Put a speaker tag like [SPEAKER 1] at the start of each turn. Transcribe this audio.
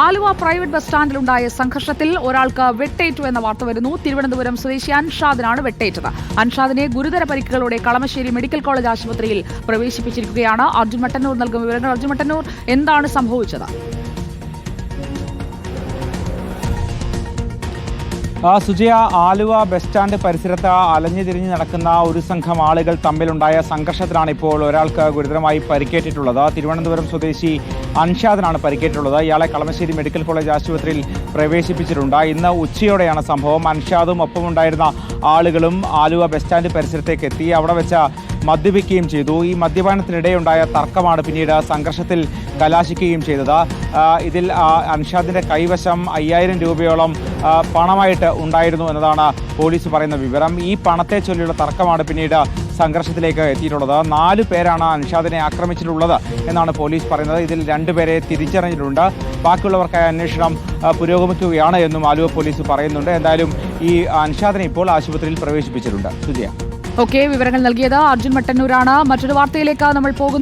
[SPEAKER 1] Aluva private bus സ്റ്റാൻഡിലുണ്ടായ സംഘർഷത്തിൽ ഒരാൾക്ക് വെട്ടേറ്റു എന്ന വാർത്ത വരുന്നു. തിരുവനന്തപുരം സ്വദേശി അൻഷാദിനാണ് വെട്ടേറ്റത്. അൻഷാദിനെ ഗുരുതര പരിക്കുകളോടെ കളമശ്ശേരി മെഡിക്കൽ കോളേജ് ആശുപത്രിയിൽ പ്രവേശിപ്പിച്ചിരിക്കുകയാണ്. അർജുൻ മട്ടന്നൂർ നൽകും വിവരങ്ങൾ. അർജുൻ മട്ടന്നൂർ എന്താണ് സംഭവിച്ചത്?
[SPEAKER 2] സുജയ ആലുവ ബസ് സ്റ്റാൻഡ് പരിസരത്ത് അലഞ്ഞു തിരിഞ്ഞ് നടക്കുന്ന ഒരു സംഘം ആളുകൾ തമ്മിലുണ്ടായ സംഘർഷത്തിലാണ് ഇപ്പോൾ ഒരാൾക്ക് ഗുരുതരമായി പരിക്കേറ്റിട്ടുള്ളത്. തിരുവനന്തപുരം സ്വദേശി അൻഷാദിനാണ് പരിക്കേറ്റിട്ടുള്ളത്. ഇയാളെ കളമശ്ശേരി മെഡിക്കൽ കോളേജ് ആശുപത്രിയിൽ പ്രവേശിപ്പിച്ചിട്ടുണ്ട്. ഇന്ന് ഉച്ചയോടെയാണ് സംഭവം. അൻഷാദും ഒപ്പമുണ്ടായിരുന്ന ആളുകളും ആലുവ ബസ് സ്റ്റാൻഡ് പരിസരത്തേക്ക് എത്തി. അവിടെ വെച്ച് മദ്യപിക്കുകയും ചെയ്തു. ഈ മദ്യപാനത്തിനിടെയുണ്ടായ തർക്കമാണ് പിന്നീട് സംഘർഷത്തിൽ കലാശിക്കുകയും ചെയ്തത്. ഇതിൽ അൻഷാദിന്റെ കൈവശം അയ്യായിരം രൂപയോളം പണമായിട്ട് ഉണ്ടായിരുന്നു എന്നതാണ് പോലീസ് പറയുന്ന വിവരം. ഈ പണത്തെ ചൊല്ലിയുള്ള തർക്കമാണ് പിന്നീട് സംഘർഷത്തിലേക്ക് എത്തിയിട്ടുള്ളത്. നാല് പേരാണ് അൻഷാദിനെ ആക്രമിച്ചിട്ടുള്ളത് എന്നാണ് പോലീസ് പറയുന്നത്. ഇതിൽ രണ്ടുപേരെ തിരിച്ചറിഞ്ഞിട്ടുണ്ട്. ബാക്കിയുള്ളവർക്കായി അന്വേഷണം പുരോഗമിക്കുകയാണ് എന്നും ആലുവ പോലീസ് പറയുന്നുണ്ട്. എന്തായാലും ഈ അൻഷാദിനെ ഇപ്പോൾ ആശുപത്രിയിൽ പ്രവേശിപ്പിച്ചിട്ടുണ്ട്. സുജയ
[SPEAKER 1] ഓക്കെ വിവരങ്ങൾ നൽകിയത് അർജുൻ മട്ടന്നൂരാണ്. മറ്റൊരു വാർത്തയിലേക്ക് നമ്മൾ പോകുന്നു.